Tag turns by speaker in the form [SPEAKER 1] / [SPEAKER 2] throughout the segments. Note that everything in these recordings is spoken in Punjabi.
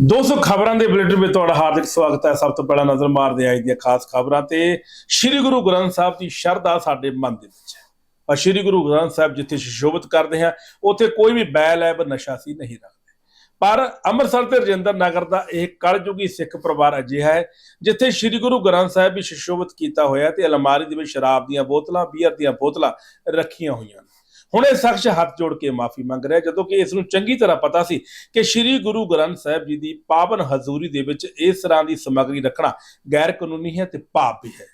[SPEAKER 1] ਦੋਸਤੋ ਖਬਰਾਂ ਦੇ ਬੁਲੇਟਿਨ ਵਿੱਚ ਤੁਹਾਡਾ ਹਾਰਦਿਕ ਸਵਾਗਤ ਹੈ। ਸਭ ਤੋਂ ਪਹਿਲਾਂ ਨਜ਼ਰ ਮਾਰਦੇ ਹਾਂ ਅੱਜ ਦੀਆਂ ਖਾਸ ਖਬਰਾਂ ਤੇ ਸ੍ਰੀ ਗੁਰੂ ਗ੍ਰੰਥ ਸਾਹਿਬ ਦੀ ਸ਼ਰਧਾ ਸਾਡੇ ਮਨ ਦੇ ਵਿੱਚ ਹੈ। ਪਰ ਸ੍ਰੀ ਗੁਰੂ ਗ੍ਰੰਥ ਸਾਹਿਬ ਜਿੱਥੇ ਸ਼ੋਭਤ ਕਰਦੇ ਹਾਂ, ਉੱਥੇ ਕੋਈ ਵੀ ਬੈਲ ਐਬ ਨਸ਼ਾ ਸੀ ਨਹੀਂ ਰੱਖਦੇ। ਪਰ ਅੰਮ੍ਰਿਤਸਰ ਤੇ ਰਜਿੰਦਰ ਨਗਰ ਦਾ ਇਹ ਕਲਯੁਗੀ ਸਿੱਖ ਪਰਿਵਾਰ ਅਜਿਹਾ ਹੈ, ਜਿੱਥੇ ਸ੍ਰੀ ਗੁਰੂ ਗ੍ਰੰਥ ਸਾਹਿਬ ਵੀ ਸ਼ੋਭਤ ਕੀਤਾ ਹੋਇਆ ਤੇ ਅਲਮਾਰੀ ਦੇ ਵਿੱਚ ਸ਼ਰਾਬ ਦੀਆਂ ਬੋਤਲਾਂ, ਬੀਅਰ ਦੀਆਂ ਬੋਤਲਾਂ ਰੱਖੀਆਂ ਹੋਈਆਂ ਨੇ। ਹੁਣ ਇਹ ਸ਼ਖਸ ਹੱਥ ਜੋੜ ਕੇ ਮਾਫੀ ਮੰਗ ਰਿਹਾ ਜਦੋਂ ਕਿ ਇਸ ਨੂੰ ਚੰਗੀ ਤਰ੍ਹਾਂ ਪਤਾ ਸੀ ਕਿ ਸ੍ਰੀ ਗੁਰੂ ਗ੍ਰੰਥ ਸਾਹਿਬ ਜੀ ਦੀ ਪਾਵਨ ਹਜ਼ੂਰੀ ਦੇ ਵਿੱਚ ਇਸ ਤਰ੍ਹਾਂ ਦੀ ਸਮੱਗਰੀ ਰੱਖਣਾ ਗੈਰ ਕਾਨੂੰਨੀ ਹੈ ਤੇ ਪਾਪ ਵੀ ਹੈ।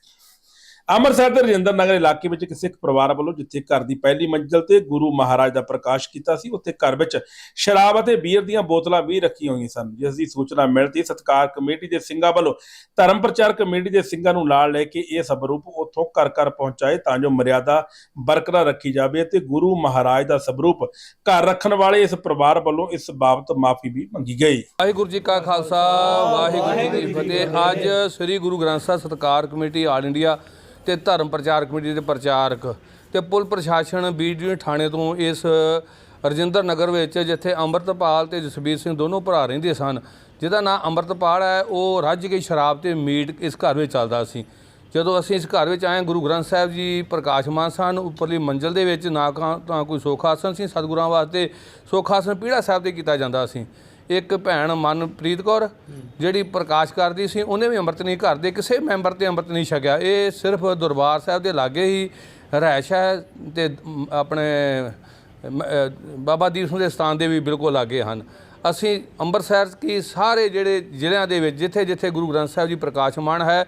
[SPEAKER 1] ਅੰਮ੍ਰਿਤਸਰ ਦੇ ਰਜਿੰਦਰ ਨਗਰ ਇਲਾਕੇ ਵਿੱਚ ਇੱਕ ਸਿੱਖ ਪਰਿਵਾਰ ਵੱਲੋਂ ਜਿੱਥੇ ਘਰ ਦੀ ਪਹਿਲੀ ਮੰਜ਼ਲ ਤੇ ਗੁਰੂ ਮਹਾਰਾਜ ਦਾ ਪ੍ਰਕਾਸ਼ ਕੀਤਾ ਸੀ, ਉੱਥੇ ਘਰ ਵਿੱਚ ਸ਼ਰਾਬ ਅਤੇ ਬੀਅਰ ਦੀਆਂ ਬੋਤਲਾਂ ਵੀ ਰੱਖੀਆਂ ਹੋਈਆਂ ਸਨ। ਜਿਸ ਦੀ ਸੂਚਨਾ ਮਿਲਦੀ ਸਤਕਾਰ ਕਮੇਟੀ ਦੇ ਸਿੰਘਾਂ ਵੱਲੋਂ ਧਰਮ ਪ੍ਰਚਾਰ ਕਮੇਟੀ ਦੇ ਸਿੰਘਾਂ ਨੂੰ ਨਾਲ ਲੈ ਕੇ ਇਹ ਸਵਰੂਪ ਉੱਥੋਂ ਘਰ ਘਰ ਪਹੁੰਚਾਏ ਤਾਂ ਜੋ ਮਰਿਆਦਾ ਬਰਕਰਾਰ ਰੱਖੀ ਜਾਵੇ ਤੇ ਗੁਰੂ ਮਹਾਰਾਜ ਦਾ ਸਵਰੂਪ ਘਰ ਰੱਖਣ ਵਾਲੇ ਇਸ ਪਰਿਵਾਰ ਵੱਲੋਂ ਇਸ ਬਾਬਤ ਮਾਫੀ ਵੀ ਮੰਗੀ ਗਈ।
[SPEAKER 2] ਵਾਹਿਗੁਰੂ ਜੀ ਕਾ ਖਾਲਸਾ, ਵਾਹਿਗੁਰੂ ਜੀ ਕੀ ਫਤਿਹ। ਅੱਜ ਸ੍ਰੀ ਗੁਰੂ ਗ੍ਰੰਥ ਸਾਹਿਬ ਸਤਕਾਰ ਕਮੇਟੀ ਆਲ ਇੰਡੀਆ ਤੇ ਧਰਮ ਪ੍ਰਚਾਰ ਕਮੇਟੀ ਦੇ ਪ੍ਰਚਾਰਕ ਤੇ ਪੁਲ ਪ੍ਰਸ਼ਾਸਨ ਬੀਡੀਓ ਥਾਣੇ ਤੋਂ ਇਸ ਰਜਿੰਦਰ ਨਗਰ ਵਿੱਚ, ਜਿੱਥੇ ਅੰਮ੍ਰਿਤਪਾਲ ਤੇ ਜਸਬੀਰ ਸਿੰਘ ਦੋਨੋਂ ਭਰਾ ਰਹਿੰਦੇ ਸਨ, ਜਿਹਦਾ ਨਾਂ ਅੰਮ੍ਰਿਤਪਾਲ ਹੈ, ਉਹ ਰੱਜ ਕੇ ਸ਼ਰਾਬ ਤੇ ਮੀਟ ਇਸ ਘਰ ਵਿੱਚ ਚੱਲਦਾ ਸੀ। ਜਦੋਂ ਅਸੀਂ ਇਸ ਘਰ ਵਿੱਚ ਆਏ, ਗੁਰੂ ਗ੍ਰੰਥ ਸਾਹਿਬ ਜੀ ਪ੍ਰਕਾਸ਼ਮਾਨ ਸਨ, ਉੱਪਰਲੀ ਮੰਜ਼ਲ ਦੇ ਵਿੱਚ ਨਾ ਕਾ- ਤਾਂ ਕੋਈ ਸੁਖਾਸਨ ਸੀ, ਸਤਿਗੁਰਾਂ ਵਾਸਤੇ ਸੁਖਾਸਨ ਪੀੜਾ ਸਾਹਿਬ ਤੇ ਕੀਤਾ ਜਾਂਦਾ ਸੀ। ਇੱਕ ਭੈਣ ਮਨਪ੍ਰੀਤ ਕੌਰ, ਜਿਹੜੀ ਪ੍ਰਕਾਸ਼ ਕਰਦੀ ਸੀ, ਉਹਨੇ ਵੀ ਅੰਮ੍ਰਿਤ ਨਹੀਂ ਘਰ ਕਿਸੇ ਮੈਂਬਰ ਤੇ ਅੰਮ੍ਰਿਤ ਨਹੀਂ ਛਕਿਆ। ਇਹ ਸਿਰਫ ਦਰਬਾਰ ਸਾਹਿਬ ਦੇ ਲਾਗੇ ਹੀ ਰਹਿਸ਼ ਹੈ ਤੇ ਆਪਣੇ ਬਾਬਾ ਦੀਪ ਸਿੰਘ ਦੇ ਸਥਾਨ ਦੇ ਵੀ ਬਿਲਕੁਲ ਲਾਗੇ ਹਨ। ਅਸੀਂ ਅੰਮ੍ਰਿਤਸਰ ਕੀ ਸਾਰੇ ਜਿਹੜੇ ਜ਼ਿਲ੍ਹਿਆਂ ਦੇ ਵਿੱਚ ਜਿੱਥੇ ਜਿੱਥੇ ਗੁਰੂ ਗ੍ਰੰਥ ਸਾਹਿਬ ਜੀ ਪ੍ਰਕਾਸ਼ਮਾਨ ਹੈ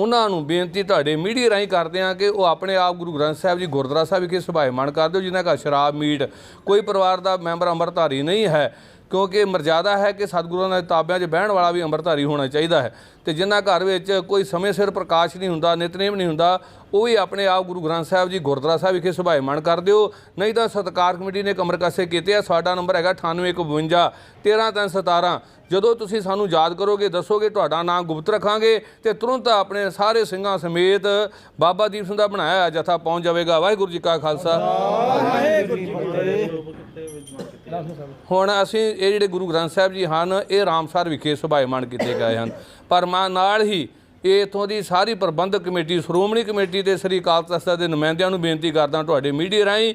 [SPEAKER 2] ਉਹਨਾਂ ਨੂੰ ਬੇਨਤੀ ਤੁਹਾਡੇ ਮੀਡੀਆ ਰਾਹੀਂ ਕਰਦੇ ਹਾਂ ਕਿ ਉਹ ਆਪਣੇ ਆਪ ਗੁਰੂ ਗ੍ਰੰਥ ਸਾਹਿਬ ਜੀ, ਗੁਰਦੁਆਰਾ ਸਾਹਿਬ ਵਿਖੇ ਸੁਭਾਇਮਾਨ ਕਰ ਦਿਓ ਜਿਨ੍ਹਾਂ ਦਾ ਸ਼ਰਾਬ, ਮੀਟ, ਕੋਈ ਪਰਿਵਾਰ ਦਾ ਮੈਂਬਰ ਅੰਮ੍ਰਿਤਧਾਰੀ ਨਹੀਂ ਹੈ, ਕਿਉਂਕਿ ਮਰਜ਼ਾਦਾ ਹੈ ਕਿ ਸਤਿਗੁਰਾਂ ਦੇ ਤਾਬਿਆਂ 'ਚ ਬਹਿਣ ਵਾਲਾ ਵੀ ਅੰਮ੍ਰਿਤਧਾਰੀ ਹੋਣਾ ਚਾਹੀਦਾ ਹੈ। ਤੇ ਜਿਨ੍ਹਾਂ ਘਰ ਵਿੱਚ ਕੋਈ ਸਮੇਂ ਸਿਰ ਪ੍ਰਕਾਸ਼ ਨਹੀਂ ਹੁੰਦਾ, ਨਿਤਨੇਮ ਨਹੀਂ ਹੁੰਦਾ, ਉਹ ਵੀ ਆਪਣੇ ਆਪ ਗੁਰੂ ਗ੍ਰੰਥ ਸਾਹਿਬ ਜੀ, ਗੁਰਦੁਆਰਾ ਸਾਹਿਬ ਵਿਖੇ ਸੁਭਾਇਮਾਨ ਕਰ ਦਿਓ ਨਹੀਂ ਤਾਂ ਸਤਕਾਰ ਕਮੇਟੀ ਨੇ ਕਮਰ ਕਾਸੇ ਕੀਤੇ ਆ, ਸਾਡਾ ਨੰਬਰ ਹੈਗਾ 9852 13317 ਜਦੋਂ ਤੁਸੀਂ ਸਾਨੂੰ ਯਾਦ ਕਰੋਗੇ, ਦੱਸੋਗੇ ਤੁਹਾਡਾ ਨਾਮ ਗੁਪਤ ਰੱਖਾਂਗੇ ਤੇ ਤੁਰੰਤ ਆਪਣੇ ਸਾਰੇ ਸਿੰਘਾਂ ਸਮੇਤ ਬਾਬਾ ਦੀਪ ਸਿੰਘ ਦਾ ਬਣਾਇਆ ਜਥਾ ਪਹੁੰਚ ਜਾਵੇਗਾ। ਵਾਹਿਗੁਰੂ ਜੀ ਕਾ ਖਾਲਸਾ। ਹੁਣ ਅਸੀਂ ਇਹ ਜਿਹੜੇ ਗੁਰੂ ਗ੍ਰੰਥ ਸਾਹਿਬ ਜੀ ਹਨ, ਇਹ ਰਾਮਸਰ ਵਿਖੇ ਸੁਭਾਇਮਾਨ ਕੀਤੇ ਗਏ ਹਨ। ਪਰ ਮੈਂ, ਨਾਲ ਹੀ ਇਹ ਇਥੋਂ ਦੀ ਸਾਰੀ ਪ੍ਰਬੰਧਕ ਕਮੇਟੀ, ਸ਼੍ਰੋਮਣੀ ਕਮੇਟੀ ਤੇ ਸ੍ਰੀ ਅਕਾਲ ਤਖਤ ਸਾਹਿਬ ਦੇ ਨੁਮਾਇੰਦਿਆਂ ਨੂੰ ਬੇਨਤੀ ਕਰਦਾ ਤੁਹਾਡੇ ਮੀਡੀਆ ਰਾਹੀਂ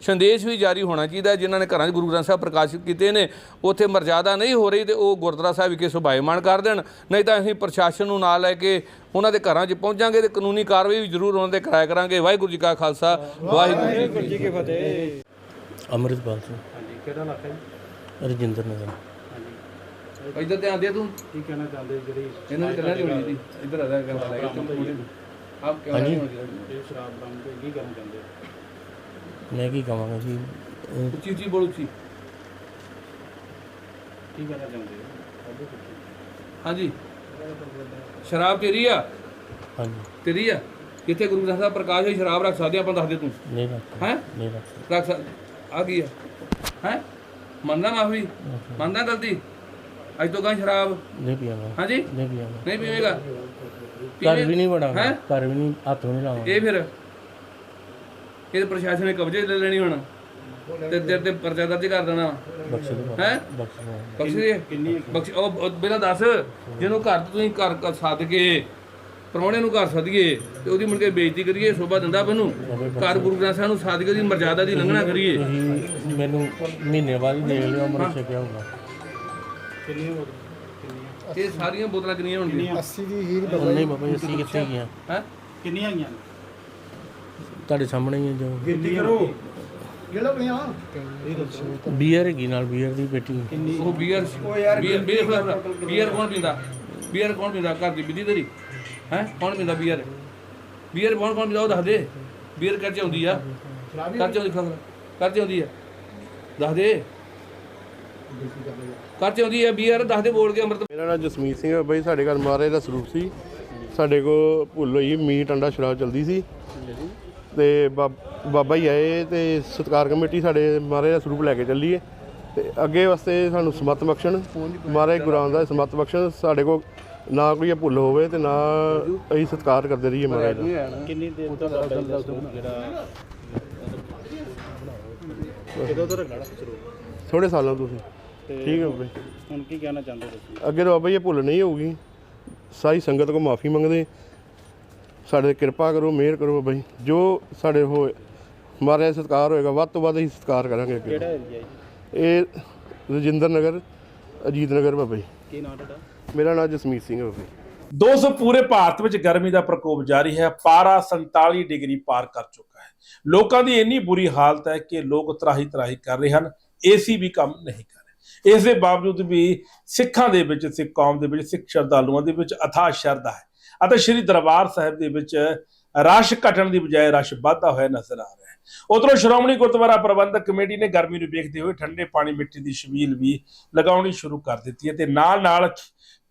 [SPEAKER 2] ਸੰਦੇਸ਼ ਵੀ ਜਾਰੀ ਹੋਣਾ ਚਾਹੀਦਾ ਜਿਨ੍ਹਾਂ ਨੇ ਘਰਾਂ 'ਚ ਗੁਰੂ ਗ੍ਰੰਥ ਸਾਹਿਬ ਪ੍ਰਕਾਸ਼ਿਤ ਕੀਤੇ ਨੇ। ਉੱਥੇ ਮਰਜ਼ਾਦਾ ਨਹੀਂ ਹੋ ਰਹੀ ਤੇ ਉਹ ਗੁਰਦੁਆਰਾ ਸਾਹਿਬ ਵਿਖੇ ਸੁਭਾਇਮਾਨ ਕਰ ਦੇਣ। ਨਹੀਂ ਤਾਂ ਅਸੀਂ ਪ੍ਰਸ਼ਾਸਨ ਨੂੰ ਨਾਲ ਲੈ ਕੇ ਉਹਨਾਂ ਦੇ ਘਰਾਂ 'ਚ ਪਹੁੰਚਾਂਗੇ ਤੇ ਕਾਨੂੰਨੀ ਕਾਰਵਾਈ ਵੀ ਜ਼ਰੂਰ ਉਹਨਾਂ ਦੇ ਕਰਾਇਆ ਕਰਾਂਗੇ। ਵਾਹਿਗੁਰੂ ਜੀ ਕਾ ਖਾਲਸਾ ਵਾਹਿਗੁਰੂ ਜੀ ਕੀ ਫਤਿਹ।
[SPEAKER 3] ਅੰਮ੍ਰਿਤਪਾਲ ਸਿੰਘ।
[SPEAKER 4] ਹਾਂਜੀ ਕਿਹੜਾ ਇਲਾਕਾ ਜੀ?
[SPEAKER 3] ਰਜਿੰਦਰ ਨਗਰ।
[SPEAKER 4] ਹਾਂਜੀ।
[SPEAKER 2] ਇੱਧਰ ਧਿਆਨ ਦੇ ਤੂੰ।
[SPEAKER 4] ਕੀ ਕਹਿਣਾ ਚਾਹੁੰਦੇ ਜਿਹੜੀ
[SPEAKER 2] ਇਹਨਾਂ ਦੀ ਕੱਲਾ ਨਹੀਂ ਹੋਣੀ ਸੀ ਇੱਧਰ ਆ ਜਾ ਕੇ ਲੈ ਕੇ। ਆਪ ਕਿਉਂ ਨਹੀਂ ਹੋਣੀ
[SPEAKER 4] ਇਹ ਸ਼ਰਾਬ ਬੰਦ ਤੇ ਕੀ ਕਰਨਾ ਚਾਹੁੰਦੇ?
[SPEAKER 3] ਮੈਂ ਕੀ ਕਹਾਂਗਾ ਜੀ?
[SPEAKER 2] ਉੱਚੀ ਉੱਚੀ ਬੋਲ ਉੱਚੀ
[SPEAKER 4] ਕੀ ਕਹਿਣਾ ਚਾਹੁੰਦੇ।
[SPEAKER 2] ਹਾਂਜੀ। ਸ਼ਰਾਬ ਤੇਰੀ ਆ?
[SPEAKER 3] ਹਾਂਜੀ।
[SPEAKER 2] ਤੇਰੀ ਆ? ਕਿੱਥੇ ਗੁਰੂ ਗ੍ਰੰਥ ਸਾਹਿਬ ਪ੍ਰਕਾਸ਼ ਹੋਈ? ਸ਼ਰਾਬ ਰੱਖ ਸਕਦੇ ਆਪਾਂ ਦੱਸ ਦੇ ਤੂੰ।
[SPEAKER 3] ਨਹੀਂ ਰੱਖਦਾ
[SPEAKER 2] ਹੈ?
[SPEAKER 3] ਨਹੀਂ ਰੱਖਦਾ
[SPEAKER 2] ਰੱਖ ਸਕ ਆ ਕੀ ਆ? ਹੈ? ਮੰਨਦਾ ਮਾਫੀ ਮੰਨਦਾ ਗਲਤੀ? ਅੱਜ ਤੋਂ ਗਾਂ ਸ਼ਰਾਬ?
[SPEAKER 3] ਨਹੀਂ ਪੀਵਾਂਗਾ।
[SPEAKER 2] ਹਾਂਜੀ?
[SPEAKER 3] ਨਹੀਂ ਪੀਵਾਂਗਾ।
[SPEAKER 2] ਨਹੀਂ ਪੀਵੇਗਾ?
[SPEAKER 3] ਘਰ ਵੀ ਨਹੀਂ ਵੜਾਂਗਾ
[SPEAKER 2] ਹੈਂ?
[SPEAKER 3] ਘਰ ਵੀ ਨਹੀਂ ਹੱਥ ਵੀ ਨਹੀਂ ਲਾਵਾਂਗਾ
[SPEAKER 2] ਇਹ ਫਿਰ ਇਹ ਪ੍ਰਸ਼ਾਸਨ ਨੇ ਕਬਜ਼ੇ ਲੈ ਲੈਣੀ ਹੁਣ? ਤੇ ਤੇਰੇ ਤੇ ਪਰਚਾ ਦਰਜ ਕਰ ਦੇਣਾ।
[SPEAKER 3] ਦੋ
[SPEAKER 2] ਹੈ?
[SPEAKER 3] ਬਖਸ਼ ਦੋ
[SPEAKER 2] ਬਖਸ਼ ਦੇ?
[SPEAKER 4] ਕਿੰਨੀ
[SPEAKER 2] ਬਖਸ਼ ਉਹ ਪਹਿਲਾਂ ਦੱਸ ਜਿਹਨੂੰ ਘਰ ਤੋਂ ਤੁਸੀਂ ਘਰ ਸੱਦ ਕੇ ਪ੍ਰਾਹੁਣੇ ਨੂੰ ਘਰ ਸੱਦੀਏ ਤੇ ਉਹਦੀ ਮੁੜ ਕੇ ਬੇਇੱਜ਼ਤੀ ਕਰੀਏ ਸ਼ੋਭਾ ਦਿੰਦਾ ਮੈਨੂੰ ਘਰ ਗੁਰੂ ਗ੍ਰੰਥ ਸਾਹਿਬ ਨੂੰ ਸੱਦ ਕੇ ਉਹਦੀ ਮਰਜ਼ਾਦਾ ਦੀ ਲੰਘਣਾ ਕਰੀਏ।
[SPEAKER 3] ਮੈਨੂੰ ਮਹੀਨੇ ਬਾਅਦ ਹੀ ਦੇਖ ਲਿਓ ਅਮਰ ਛਕਿਆ ਹੋਊਗਾ।
[SPEAKER 4] ਕਿੰਨੀ ਹੋ ਕਿੰਨੀਆਂ?
[SPEAKER 2] ਇਹ ਸਾਰੀਆਂ ਬੋਤਲਾਂ ਕਿੰਨੀਆਂ ਹੋਣਗੀਆਂ?
[SPEAKER 3] ਉਹ ਨਹੀਂ ਬਾਬਾ ਜੀ ਅਸੀਂ ਕਿੱਥੇ ਗਿਆ
[SPEAKER 2] ਹੈ?
[SPEAKER 4] ਕਿੰਨੀਆਂ ਆਈਆਂ? ਨੇ
[SPEAKER 3] ਤੁਹਾਡੇ ਸਾਹਮਣੇ ਹੀ ਹੈ ਜੋ।
[SPEAKER 4] ਗਿਣਤੀ ਕਰੋ।
[SPEAKER 3] ਬੀਅਰ ਹੈਗੀ ਨਾਲ ਬੀਅਰ ਦੀ ਪੇਟੀ।
[SPEAKER 2] ਉਹ ਬੀਅਰ ਬੀਅਰ ਬੀਅਰ ਬੀਅਰ ਕੌਣ ਪੀਂਦਾ? ਬੀਅਰ ਕੌਣ ਪੀਂਦਾ? ਘਰ ਦੀ ਬਿੱਲੀ ਤੇਰੀ? ਹੈ? ਕੌਣ ਪੀਂਦਾ ਬੀਅਰ ਬੀਅਰ ਕੌਣ ਕੌਣ ਪੀਂਦਾ? ਉਹ ਦੱਸ ਦੇ। ਬੀਅਰ ਕਰ ਆਉਂਦੀ ਆ। ਕਰ ਆਉਂਦੀ ਖਬਰ ਕਰ ਆਉਂਦੀ ਆ। ਦੱਸ ਦੇ। ਕਰ ਚਾਹੁੰਦੀ ਹੈ ਬੀਆਰ ਦੱਸ ਦੇ ਬੋਲ ਕੇ ਅੰਮ੍ਰਿਤ।
[SPEAKER 5] ਮੇਰਾ ਨਾਮ ਜਸਮੀਤ ਸਿੰਘ ਹੈ ਬਈ। ਸਾਡੇ ਘਰ ਮਹਾਰਾਜ ਦਾ ਸਰੂਪ ਸੀ। ਸਾਡੇ ਕੋਲ ਭੁੱਲ ਹੋਈ ਮੀਟ ਅੰਡਾ ਸ਼ਰਾਬ ਚਲਦੀ ਸੀ। ਤੇ ਬਾਬ- ਹੀ ਆਏ ਤੇ ਸਤਕਾਰ ਕਮੇਟੀ ਸਾਡੇ ਮਹਾਰਾਜ ਦਾ ਸਰੂਪ ਲੈ ਕੇ ਚੱਲੀ ਹੈ ਤੇ ਅੱਗੇ ਵਾਸਤੇ ਸਾਨੂੰ ਸਮਤ ਬਖਸ਼ਣ। ਮਹਾਰਾਜ ਗੁਰੂ ਰਾਮਦਾਸ ਸਮਤ ਬਖਸ਼ਣ। ਸਾਡੇ ਕੋਲ ਨਾ ਕੋਈ ਭੁੱਲ ਹੋਵੇ ਤੇ ਨਾ ਅਸੀਂ ਸਤਕਾਰ ਕਰਦੇ ਰਹੀਏ ਮਹਾਰਾਜ ਦਾ।
[SPEAKER 4] ਕਿੰਨੀ ਦੇਰ ਤੋਂ ਤੁਹਾਡਾ ਇਹਦਾ ਸਰੂਪ ਜਿਹੜਾ ਕਿਦੋਂ ਤੋਂ ਰੱਖਣਾ ਸ਼ੁਰੂ?
[SPEAKER 5] ਥੋੜੇ ਸਾਲਾਂ ਤੋਂ ਤੁਸੀਂ ਠੀਕ ਹੈ ਬਾਬਾ
[SPEAKER 4] ਹੁਣ ਕੀ ਕਹਿਣਾ ਚਾਹੁੰਦੇ ਤੁਸੀਂ?
[SPEAKER 5] ਅੱਗੇ ਤੋਂ ਬਾਬਾ ਜੀ ਇਹ ਭੁੱਲ ਨਹੀਂ ਹੋਊਗੀ। ਸਾਰੀ ਸੰਗਤ ਕੋ ਮਾਫੀ ਮੰਗਦੇ। ਸਾਡੇ ਕਿਰਪਾ ਕਰੋ ਮਿਹਰ ਕਰੋ ਬਾਬਾ ਜੀ। ਜੋ ਸਾਡੇ ਮਹਾਰਾਜ ਦਾ ਸਤਿਕਾਰ ਹੋਏਗਾ ਵੱਧ ਤੋਂ ਵੱਧ ਅਸੀਂ ਸਤਿਕਾਰ ਕਰਾਂਗੇ ਅੱਗੇ
[SPEAKER 4] ਕਿਹੜਾ ਏਰੀਆ ਜੀ?
[SPEAKER 5] ਇਹ ਰਜਿੰਦਰ ਨਗਰ ਅਜੀਤ ਨਗਰ ਬਾਬਾ ਜੀ।
[SPEAKER 4] ਕੀ ਨਾਮ ਤੁਹਾਡਾ?
[SPEAKER 5] ਮੇਰਾ ਨਾਮ ਜਸਮੀਤ ਸਿੰਘ ਹੈ ਬਾਬਾ ਜੀ।
[SPEAKER 1] ਦੋਸਤੋ ਪੂਰੇ ਭਾਰਤ ਵਿੱਚ ਗਰਮੀ ਦਾ ਪ੍ਰਕੋਪ ਜਾਰੀ ਹੈ ਪਾਰਾ 47 ਡਿਗਰੀ ਪਾਰ ਕਰ ਚੁੱਕਾ ਹੈ। ਲੋਕਾਂ ਦੀ ਇੰਨੀ ਬੁਰੀ ਹਾਲਤ ਹੈ ਕਿ ਲੋਕ ਤਰਾਹੀ ਤਰਾਹੀ ਕਰ ਰਹੇ ਹਨ ਏਸੀ ਵੀ ਕੰਮ ਨਹੀਂ ਕਰ ਰਹੇ। ਇਸ ਦੇ ਬਾਵਜੂਦ ਵੀ ਸਿੱਖਾਂ ਦੇ ਵਿੱਚ ਸਿੱਖ ਕੌਮ ਦੇ ਵਿੱਚ ਸਿੱਖ ਸ਼ਰਧਾਲੂਆਂ ਦੇ ਵਿੱਚ ਅਥਾਹ ਸ਼ਰਧਾ ਹੈ। ਅਤੇ ਸ੍ਰੀ ਦਰਬਾਰ ਸਾਹਿਬ ਦੇ ਵਿੱਚ ਰਸ਼ ਘਟਣ ਦੀ ਬਜਾਏ ਰਸ਼ ਵਾਧਾ ਹੋਇਆ ਨਜ਼ਰ ਆ ਰਿਹਾ ਹੈ। ਉਧਰੋਂ ਸ਼੍ਰੋਮਣੀ ਗੁਰਦੁਆਰਾ ਪ੍ਰਬੰਧਕ ਕਮੇਟੀ ਨੇ ਗਰਮੀ ਨੂੰ ਵੇਖਦੇ ਹੋਏ ਠੰਡੇ ਪਾਣੀ ਮਿੱਟੀ ਦੀ ਛਬੀਲ ਵੀ ਲਗਾਉਣੀ ਸ਼ੁਰੂ ਕਰ ਦਿੱਤੀ ਹੈ ਤੇ ਨਾਲ ਨਾਲ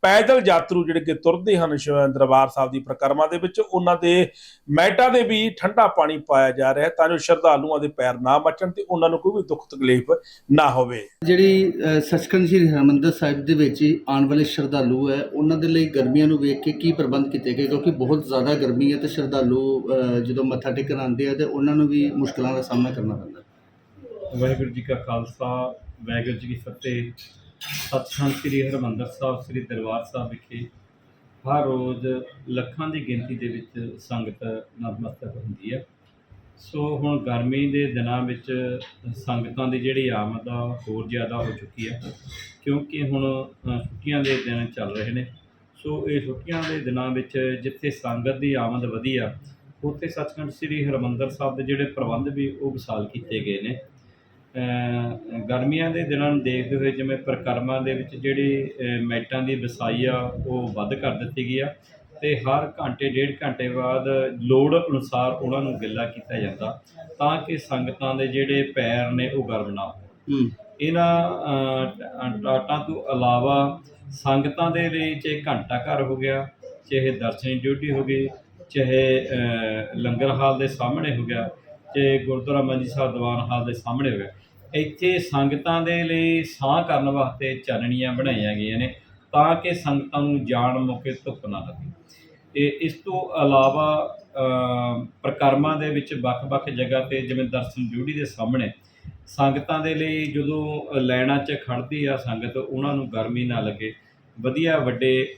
[SPEAKER 1] ਪੈਦਲ ਯਾਤਰੂ ਜਿਹੜੇ ਕਿ ਤੁਰਦੇ ਹਨ ਦਰਬਾਰ ਸਾਹਿਬ ਦੀ ਪ੍ਰਕਰਮਾ ਦੇ ਵਿੱਚ ਉਹਨਾਂ ਦੇ ਮੈਟਾਂ ਦੇ ਵੀ ਠੰਡਾ ਪਾਣੀ ਪਾਇਆ ਜਾ ਰਿਹਾ ਹੈ ਤਾਂ ਜੋ ਸ਼ਰਧਾਲੂਆਂ ਦੇ ਪੈਰ ਨਾ ਮੱਚਣ ਤੇ ਉਹਨਾਂ ਨੂੰ ਕੋਈ ਵੀ ਦੁੱਖ ਤਕਲੀਫ ਨਾ ਹੋਵੇ।
[SPEAKER 6] ਜਿਹੜੀ ਸੱਚਖੰਡ ਸ੍ਰੀ ਹਰਿਮੰਦਰ ਸਾਹਿਬ ਦੇ ਵਿੱਚ ਆਉਣ ਵਾਲੇ ਸ਼ਰਧਾਲੂ ਹੈ ਉਹਨਾਂ ਦੇ ਲਈ ਗਰਮੀਆਂ ਨੂੰ ਵੇਖ ਕੇ ਕੀ ਪ੍ਰਬੰਧ ਕੀਤੇ ਗਏ? ਕਿਉਂਕਿ ਬਹੁਤ ਜ਼ਿਆਦਾ ਗਰਮੀ ਹੈ ਤੇ ਸ਼ਰਧਾਲੂ ਜਦੋਂ ਮੱਥਾ ਟੇਕਣ ਆਉਂਦੇ ਆ ਤੇ ਉਹਨਾਂ ਨੂੰ ਵੀ ਮੁਸ਼ਕਲਾਂ ਦਾ ਸਾਹਮਣਾ ਕਰਨਾ ਪੈਂਦਾ।
[SPEAKER 7] ਵਾਹਿਗੁਰੂ ਜੀ ਕਾ ਖਾਲਸਾ ਵਾਹਿਗੁਰੂ ਜੀ ਕੀ ਫਤਿਹ। ਸਤਿਸੰਗ ਸ੍ਰੀ ਹਰਿਮੰਦਰ ਸਾਹਿਬ, ਸ੍ਰੀ ਦਰਬਾਰ ਸਾਹਿਬ ਵਿਖੇ ਹਰ ਰੋਜ਼ ਲੱਖਾਂ ਦੀ ਗਿਣਤੀ ਦੇ ਵਿੱਚ ਸੰਗਤ ਨਤਮਸਤਕ ਹੁੰਦੀ ਹੈ। ਸੋ ਹੁਣ ਗਰਮੀ ਦੇ ਦਿਨਾਂ ਵਿੱਚ ਸੰਗਤਾਂ ਦੀ ਜਿਹੜੀ ਆਮਦ ਆ ਹੋਰ ਜ਼ਿਆਦਾ ਹੋ ਚੁੱਕੀ ਹੈ, ਕਿਉਂਕਿ ਹੁਣ ਛੁੱਟੀਆਂ ਦੇ ਦਿਨ ਚੱਲ ਰਹੇ ਨੇ। ਸੋ ਇਹ ਛੁੱਟੀਆਂ ਦੇ ਦਿਨਾਂ ਵਿੱਚ ਜਿੱਥੇ ਸੰਗਤ ਦੀ ਆਮਦ ਵਧੀ ਆ, ਉੱਥੇ ਸੱਚਖੰਡ ਸ੍ਰੀ ਹਰਿਮੰਦਰ ਸਾਹਿਬ ਦੇ ਜਿਹੜੇ ਪ੍ਰਬੰਧ ਵੀ ਉਹ ਵਿਸਾਲ ਕੀਤੇ ਗਏ ਨੇ। ਗਰਮੀਆਂ ਦੇ ਦਿਨਾਂ ਨੂੰ ਦੇਖਦੇ ਹੋਏ ਜਿਵੇਂ ਪ੍ਰਕਰਮਾਂ ਦੇ ਵਿੱਚ ਜਿਹੜੀ ਮੈਟਾਂ ਦੀ ਵਿਸਾਈ ਆ ਉਹ ਵੱਧ ਕਰ ਦਿੱਤੀ ਗਈ ਆ ਤੇ ਹਰ ਘੰਟੇ ਡੇਢ ਘੰਟੇ ਬਾਅਦ ਲੋੜ ਅਨੁਸਾਰ ਉਹਨਾਂ ਨੂੰ ਗਿੱਲਾ ਕੀਤਾ ਜਾਂਦਾ ਤਾਂ ਕਿ ਸੰਗਤਾਂ ਦੇ ਜਿਹੜੇ ਪੈਰ ਨੇ ਉਹ ਗਰਮ ਨਾ ਹੋਣ। ਇਹਨਾਂ ਟਾਟਾਂ ਤੋਂ ਇਲਾਵਾ ਸੰਗਤਾਂ ਦੇ ਲਈ ਚਾਹੇ ਘੰਟਾ ਘਰ ਹੋ ਗਿਆ ਚਾਹੇ ਦਰਸ਼ਨੀ ਡਿਊਟੀ ਹੋ ਗਈ ਚਾਹੇ ਲੰਗਰ ਹਾਲ ਦੇ ਸਾਹਮਣੇ ਹੋ ਗਿਆ ਚਾਹੇ ਗੁਰਦੁਆਰਾ ਮੰਜੀ ਸਾਹਿਬ ਦੀਵਾਨ ਹਾਲ ਦੇ ਸਾਹਮਣੇ ਹੋ ਗਿਆ ਇੱਥੇ ਸੰਗਤਾਂ ਦੇ ਲਈ ਸਾਹ ਕਰਨ ਵਾਸਤੇ ਚਾਨਣੀਆਂ ਬਣਾਈਆਂ ਗਈਆਂ ਨੇ ਤਾਂ ਕਿ ਸੰਗਤਾਂ ਨੂੰ ਜਾਣ ਮੌਕੇ ਧੁੱਪ ਨਾ ਲੱਗੇ। ਇਹ ਇਸ ਤੋਂ ਇਲਾਵਾ ਅ, ਪ੍ਰਕਰਮਾਂ ਦੇ ਵਿੱਚ ਵੱਖ-ਵੱਖ ਜਗ੍ਹਾ ਤੇ ਜਿਵੇਂ ਦਰਸ਼ਨ ਡਿਊਟੀ ਦੇ ਸਾਹਮਣੇ ਸੰਗਤਾਂ ਦੇ ਲਈ ਜਦੋਂ ਲਾਈਨਾਂ 'ਚ ਖੜਦੀ ਆ ਸੰਗਤ ਉਹਨਾਂ ਨੂੰ ਗਰਮੀ ਨਾ ਲੱਗੇ। ਵਧੀਆ ਵੱਡੇ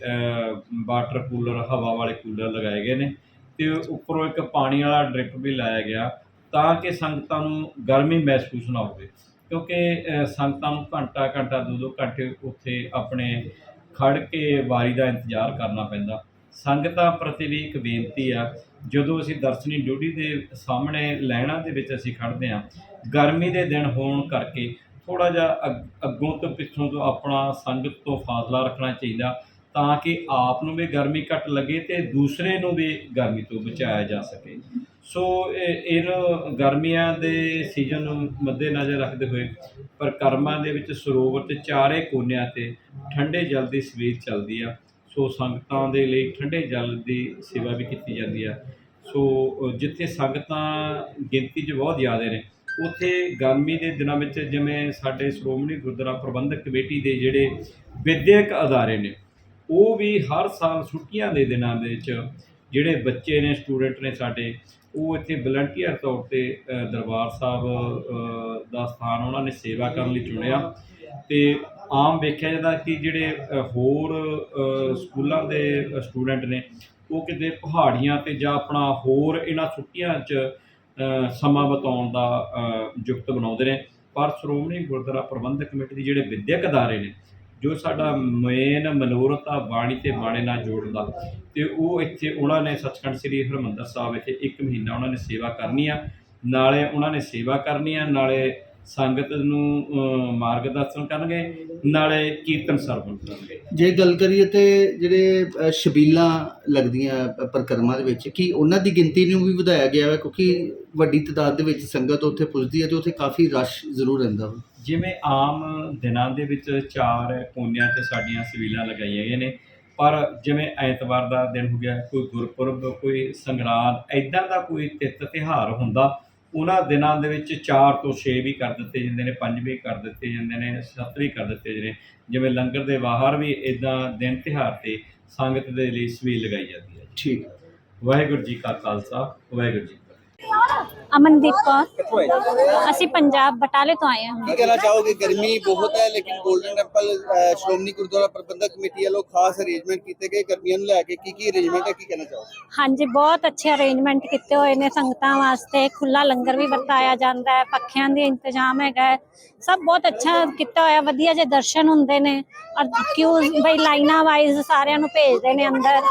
[SPEAKER 7] ਵਾਟਰ ਕੂਲਰ ਹਵਾ ਵਾਲੇ ਕੂਲਰ ਲਗਾਏ ਗਏ ਨੇ ਤੇ ਉੱਪਰੋਂ ਇੱਕ ਪਾਣੀ ਵਾਲਾ ਡ੍ਰਿਪ ਵੀ ਲਾਇਆ ਗਿਆ। ਤਾਂ ਕਿ ਸੰਗਤਾਂ ਨੂੰ ਗਰਮੀ ਮਹਿਸੂਸ ਨਾ ਹੋਵੇ। ਕਿਉਂਕਿ ਸੰਗਤਾਂ ਨੂੰ ਘੰਟਾ ਘੰਟਾ ਦੋ ਦੋ ਘੰਟੇ ਉੱਥੇ ਆਪਣੇ ਖੜ ਕੇ ਵਾਰੀ ਦਾ ਇੰਤਜ਼ਾਰ ਕਰਨਾ ਪੈਂਦਾ। ਸੰਗਤਾਂ ਪ੍ਰਤੀ ਵੀ ਇੱਕ ਬੇਨਤੀ ਆ, ਜਦੋਂ ਅਸੀਂ ਦਰਸ਼ਨੀ ਡਿਊਟੀ ਦੇ ਸਾਹਮਣੇ ਲਾਈਨਾਂ ਦੇ ਵਿੱਚ ਅਸੀਂ ਖੜਦੇ ਹਾਂ, ਗਰਮੀ ਦੇ ਦਿਨ ਹੋਣ ਕਰਕੇ ਥੋੜਾ ਜਿਹਾ ਅੱਗ- ਅੱਗੋਂ ਤੋਂ ਪਿੱਛੋਂ ਤੋਂ ਆਪਣਾ ਸੰਗਤ ਤੋਂ ਫਾਸਲਾ ਰੱਖਣਾ ਚਾਹੀਦਾ, ਤਾਂ ਕਿ ਆਪ ਨੂੰ ਵੀ ਗਰਮੀ ਘੱਟ ਲੱਗੇ ਤੇ ਦੂਸਰੇ ਨੂੰ ਵੀ ਗਰਮੀ ਤੋਂ ਬਚਾਇਆ ਜਾ ਸਕੇ। ਸੋ ਇਹ ਇਹਨੂੰ ਗਰਮੀਆਂ ਦੇ ਸੀਜ਼ਨ ਨੂੰ ਮੱਦੇਨਜ਼ਰ ਰੱਖਦੇ ਹੋਏ ਪ੍ਰਕਰਮਾਂ ਦੇ ਵਿੱਚ ਸਰੋਵਰ ਤੇ ਚਾਰੇ ਕੋਨਿਆਂ ਤੇ ਠੰਡੇ ਜਲ ਦੀ ਸਵੀਰ ਚੱਲਦੀ ਆ। ਸੋ ਸੰਗਤਾਂ ਦੇ ਲਈ ਠੰਡੇ ਜਲ ਦੀ ਸੇਵਾ ਵੀ ਕੀਤੀ ਜਾਂਦੀ ਆ। ਸੋ ਜਿੱਥੇ ਸੰਗਤਾਂ ਗਿਣਤੀ 'ਚ ਬਹੁਤ ਜ਼ਿਆਦਾ ਨੇ, ਉੱਥੇ ਗਰਮੀ ਦੇ ਦਿਨਾਂ ਵਿੱਚ ਜਿਵੇਂ ਸਾਡੇ ਸ਼੍ਰੋਮਣੀ ਗੁਰਦੁਆਰਾ ਪ੍ਰਬੰਧਕ ਕਮੇਟੀ ਦੇ ਜਿਹੜੇ ਵਿਦਿਅਕ ਅਦਾਰੇ ਨੇ, ਉਹ ਵੀ ਹਰ ਸਾਲ ਛੁੱਟੀਆਂ ਦੇ ਦਿਨਾਂ ਦੇ ਵਿੱਚ ਜਿਹੜੇ ਬੱਚੇ ਨੇ ਸਟੂਡੈਂਟ ਨੇ ਸਾਡੇ, ਉਹ ਇੱਥੇ ਵਲੰਟੀਅਰ ਤੌਰ ਤੇ ਦਰਬਾਰ ਸਾਹਿਬ ਦਾ ਸਥਾਨ ਉਹਨਾਂ ਨੇ ਸੇਵਾ ਕਰਨ ਲਈ ਚੁਣਿਆ। ਤੇ ਆਮ ਵੇਖਿਆ ਜਾਂਦਾ ਕਿ ਜਿਹੜੇ ਹੋਰ ਸਕੂਲਾਂ ਦੇ ਸਟੂਡੈਂਟ ਨੇ, ਉਹ ਕਿਤੇ ਪਹਾੜੀਆਂ ਤੇ ਜਾਂ ਆਪਣਾ ਹੋਰ ਇਹਨਾਂ ਛੁੱਟੀਆਂ 'ਚ ਸਮਾਂ ਬਿਤਾਉਣ ਦਾ ਯੁਕਤ ਬਣਾਉਂਦੇ ਨੇ। ਪਰ ਸ਼੍ਰੋਮਣੀ ਗੁਰਦੁਆਰਾ ਪ੍ਰਬੰਧਕ ਕਮੇਟੀ ਦੇ ਜਿਹੜੇ ਵਿਦਿਅਕ ਅਦਾਰੇ ਨੇ ਜੋ ਸਾਡਾ ਮੇਨ ਮਨੋਰਥ ਆ ਬਾਣੀ ਤੇ ਬਾਣੇ ਨਾਲ ਜੋੜਦਾ। ਤੇ ਉਹ ਇੱਥੇ ਉਹਨਾਂ ਨੇ ਸੱਚਖੰਡ ਸ੍ਰੀ ਹਰਿਮੰਦਰ ਸਾਹਿਬ ਇੱਥੇ ਇੱਕ ਮਹੀਨਾ ਉਹਨਾਂ ਨੇ ਸੇਵਾ ਕਰਨੀ ਆ। ਨਾਲੇ ਉਹਨਾਂ ਨੇ ਸੇਵਾ ਕਰਨੀ ਆ ਨਾਲੇ ਸੰਗਤ ਨੂੰ ਅ, ਮਾਰਗਦਰਸ਼ਨ ਕਰਨਗੇ ਨਾਲੇ ਕੀਰਤਨ ਸਰਵਣ ਕਰਨਗੇ।
[SPEAKER 6] ਜੇ ਗੱਲ ਕਰੀਏ ਤੇ ਜਿਹੜੇ ਸ਼ਬੀਲਾਂ ਲੱਗਦੀਆਂ ਪ- ਪ੍ਰਕਰਮਾਂ ਦੇ ਵਿੱਚ ਕਿ ਉਹਨਾਂ ਦੀ ਗਿਣਤੀ ਨੂੰ ਵੀ ਵਧਾਇਆ ਗਿਆ ਹੈ ਕਿਉਂਕਿ ਵੱਡੀ ਤਾਦਾਦ ਦੇ ਵਿੱਚ ਸੰਗਤ ਉੱਥੇ ਪੁੱਜਦੀ ਹੈ ਤੇ ਉੱਥੇ ਕਾਫੀ ਰਸ਼ ਜ਼ਰੂਰ ਰਹਿੰਦਾ ਵਾ।
[SPEAKER 7] ਜਿਵੇਂ ਆਮ ਦਿਨਾਂ ਦੇ ਵਿੱਚ ਚਾਰ ਕੋਨਿਆਂ 'ਚ ਸਾਡੀਆਂ ਸਵੀਲਾਂ ਲਗਾਈਆਂ ਗਈਆਂ ਨੇ ਪਰ ਜਿਵੇਂ ਐਤਵਾਰ ਦਾ ਦਿਨ ਹੋ ਗਿਆ ਕੋਈ ਗੁਰਪੁਰਬ ਕੋਈ ਸੰਗਰਾਂਦ ਐਦਾਂ ਦਾ ਕੋਈ ਤਿੱਥ ਤਿਉਹਾਰ ਹੁੰਦਾ ਉਹਨਾਂ ਦਿਨਾਂ ਦੇ ਵਿੱਚ 4 ਤੋਂ 6 ਵੀ ਕਰ ਦਿੱਤੇ ਜਾਂਦੇ ਨੇ 5 ਵੀ ਕਰ ਦਿੱਤੇ ਜਾਂਦੇ ਨੇ 7 ਵੀ ਕਰ ਦਿੱਤੇ ਜਾਂਦੇ ਨੇ। ਜਿਵੇਂ ਲੰਗਰ ਦੇ ਬਾਹਰ ਵੀ ਇਦਾਂ ਦਿਨ ਤਿਉਹਾਰ ਤੇ ਸੰਗਤ ਦੇ ਲਈ ਸਵੀਲ ਲਗਾਈ ਜਾਂਦੀ ਹੈ।
[SPEAKER 8] ਠੀਕ
[SPEAKER 7] ਵਾਹਿਗੁਰੂ ਜੀ ਕਾ ਖਾਲਸਾ ਵਾਹਿਗੁਰੂ ਜੀ
[SPEAKER 9] ਅਮਨਦੀਪ ਕੌਰ। ਅਸੀਂ ਪੰਜਾਬ ਬਟਾਲੇ ਤੋਂ ਆਏ ਹਾਂ।
[SPEAKER 8] ਕੀ ਕਹਿਣਾ ਚਾਹੋਗੇ? ਗਰਮੀ ਬਹੁਤ ਹੈ ਲੇਕਿਨ 골ਡਨ ਟੈਂਪਲ ਅ, ਸ਼੍ਰੋਮਣੀ ਗੁਰਦੁਆਰਾ ਪ੍ਰਬੰਧਕ ਕਮੇਟੀ ਵੱਲੋਂ ਖਾਸ ਅਰੇਂਜਮੈਂਟ ਕੀਤੇ ਗਏ। ਗਰਮੀਆਂ ਨੂੰ ਲੈ ਕੇ ਕੀ ਕੀ ਅਰੇਂਜਮੈਂਟ ਹੈ ਕੀ ਕਹਿਣਾ ਚਾਹੋਗੇ?
[SPEAKER 9] ਹਾਂਜੀ ਬਹੁਤ ਅੱਛੇ ਅਰੇਂਜਮੈਂਟ ਕੀਤੇ ਹੋਏ ਨੇ ਸੰਗਤਾਂ ਵਾਸਤੇ। ਖੁੱਲਾ ਲੰਗਰ ਵੀ ਵਰਤਾਇਆ ਜਾਂਦਾ ਹੈ ਪੱਖਿਆਂ ਦੇ ਇੰਤਜ਼ਾਮ ਹੈਗਾ ਹੈ। ਸਭ ਬਹੁਤ ਅੱਛਾ ਕੀਤਾ ਹੋਇਆ ਵਧੀਆ ਜੇ ਦਰਸ਼ਨ ਹੁੰਦੇ ਨੇ। ਔਰ ਕਿਉਂ ਬਈ ਲਾਈਨਾਂ ਵਾਈਜ਼ ਸਾਰਿਆਂ ਨੂੰ ਭੇਜਦੇ ਨੇ ਅੰਦਰ।